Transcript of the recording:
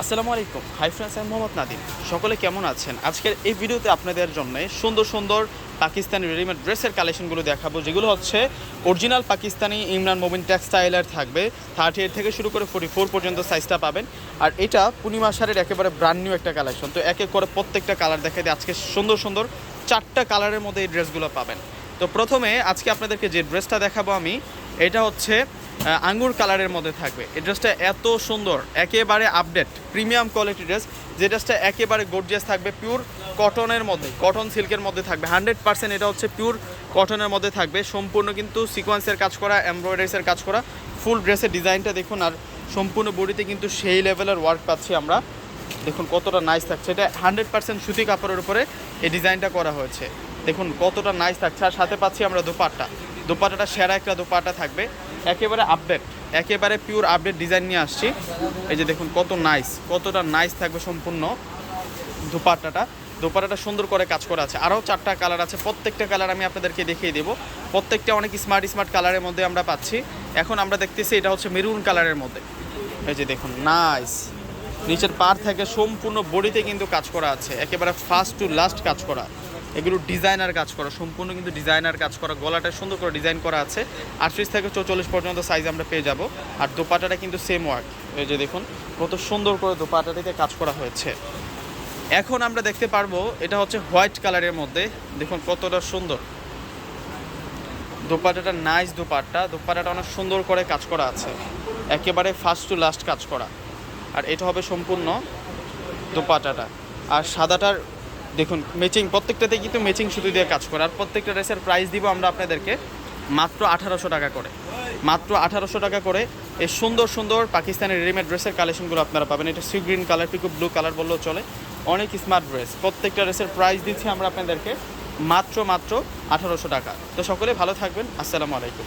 আসসালামু আলাইকুম। Hi friends আমি মোহাম্মদ নাদিম সকলে কেমন আছেন? আজকের এই ভিডিওতে আপনাদের জন্য সুন্দর সুন্দর পাকিস্তানি রেডিমেড ড্রেসের কালেকশনগুলো দেখাবো, যেগুলো হচ্ছে অরিজিনাল পাকিস্তানি ইমরান মোবিন টেক্সটাইলার থাকবে। থার্টি এইট থেকে শুরু করে ফোর্টি ফোর পর্যন্ত সাইজটা পাবেন। আর এটা পূর্ণিমা সারের একেবারে ব্র্যান্ড নিউ একটা কালেকশন তো এক এক করে প্রত্যেকটা কালার দেখাই দিয়ে আজকে সুন্দর সুন্দর চারটা কালারের মধ্যে এই ড্রেসগুলো পাবেন। তো প্রথমে আজকে আপনাদেরকে যে ড্রেসটা দেখাবো আমি এটা হচ্ছে আঙ্গুর কালারের মধ্যে থাকবে। এই ড্রেসটা এত সুন্দর, একেবারে আপডেট প্রিমিয়াম কোয়ালিটি ড্রেস যে ড্রেসটা একেবারে গর্জিয়াস থাকবে পিওর কটনের মধ্যে কটন সিল্কের মধ্যে থাকবে। হান্ড্রেড পার্সেন্ট এটা হচ্ছে পিওর কটনের মধ্যে থাকবে। সম্পূর্ণ কিন্তু সিকোয়েন্সের কাজ করা এমব্রয়ডারিসের কাজ করা ফুল ড্রেসের ডিজাইনটা দেখুন, আর সম্পূর্ণ বডিতে কিন্তু সেই লেভেলের ওয়ার্ক পাচ্ছি আমরা। দেখুন কতটা নাইস থাকছে। এটা হান্ড্রেড পার্সেন্ট সুতি কাপড়ের উপরে এই ডিজাইনটা করা হয়েছে। দেখুন কতটা নাইস থাকছে। আর সাথে পাচ্ছি আমরা দোপাট্টা। দোপাট্টাটা সেরা একটা দোপাট্টা থাকবে। একেবারে আপডেট একেবারে পিওর আপডেট ডিজাইন নিয়ে আসছি। এই যে দেখুন, কত নাইস কতটা নাইস থাকবে সম্পূর্ণ দোপাট্টাটা। দোপাট্টাটা সুন্দর করে কাজ করা আছে। আরও চারটা কালার আছে। প্রত্যেকটা কালার আমি আপনাদেরকে দেখিয়ে দেবো। প্রত্যেকটা অনেক স্মার্ট স্মার্ট কালারের মধ্যে আমরা পাচ্ছি। এখন আমরা দেখতেছি এটা হচ্ছে মেরুন কালারের মধ্যে। এই যে দেখুন নাইস নিচের পার থেকে সম্পূর্ণ বডিতে কিন্তু কাজ করা আছে। একেবারে ফার্স্ট টু লাস্ট কাজ করা। এগুলো ডিজাইনার কাজ করা, সম্পূর্ণ কিন্তু ডিজাইনার কাজ করা গলাটা সুন্দর করে ডিজাইন করা আছে। আটত্রিশ থেকে চৌচল্লিশ পর্যন্ত সাইজ আমরা পেয়ে যাব। আর দোপাটাটা কিন্তু সেম ওয়ার্ক এই যে দেখুন, কত সুন্দর করে দোপাটাটিতে কাজ করা হয়েছে। এখন আমরা দেখতে পারব, এটা হচ্ছে হোয়াইট কালারের মধ্যে। দেখুন কতটা সুন্দর। দোপাটাটা নাইস দোপাট্টা। দোপাট্টাটা অনেক সুন্দর করে কাজ করা আছে। একেবারে ফার্স্ট টু লাস্ট কাজ করা। আর এটা হবে সম্পূর্ণ দোপাটাটা। আর সাদাটার দেখুন ম্যাচিং প্রত্যেকটাতে কিন্তু ম্যাচিং সুতো দিয়ে কাজ করে। আর প্রত্যেকটা ড্রেসের প্রাইস দিব আমরা আপনাদেরকে মাত্র আঠারোশো টাকা করে। মাত্র আঠারোশো টাকা করে এই সুন্দর সুন্দর পাকিস্তানের রেডিমেড ড্রেসের কালেকশনগুলো আপনারা পাবেন। এটা sea green colour Piku blue colour বললেও চলে। অনেক স্মার্ট ড্রেস প্রত্যেকটা ড্রেসের প্রাইস দিচ্ছি আমরা আপনাদেরকে মাত্র মাত্র আঠারোশো টাকা। তো সকলে ভালো থাকবেন। আসসালামু আলাইকুম।